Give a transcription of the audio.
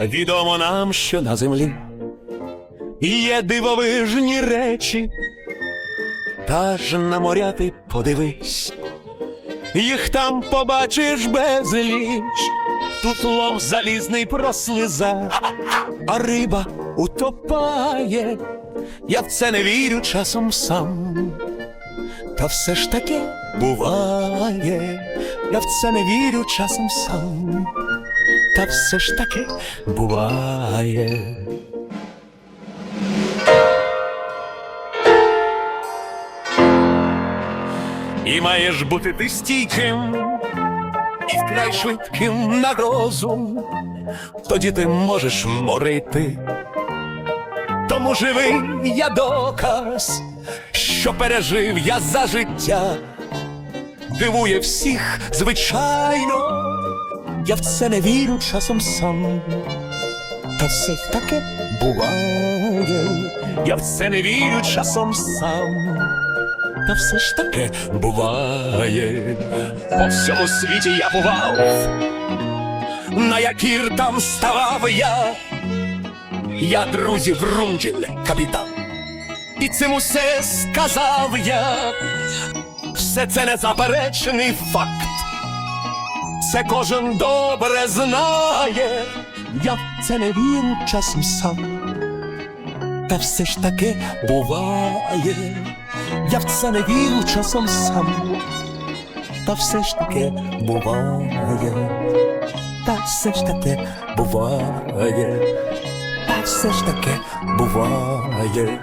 Відомо нам, що на землі є дивовижні речі, та ж на моря ти подивись, їх там побачиш безліч, тут лов залізний прослиза, а риба утопає, я в це не вірю часом сам. Та все ж таки буває, я в це не вірю часом сам та все ж таки буває. І маєш бути ти стійким і вкрай швидким на розум, тоді ти можеш морити. Тому живий я доказ, що пережив я за життя, дивує всіх, звичайно. Я в це не вірю часом сам, та все ж таки буває. Я в це не вірю часом сам, та все ж таки буває. По всьому світі я бував, на якір там ставав я. Я друзів Рунділь, капітан, і цим усе сказав я. Все це незаперечний факт. Це кожен добре знає, я в це не вірю часом сам. Та все ж таки буває, я в це не вірю часом сам. Та все ж таки буває, та все ж таки буває, все ж таке буває.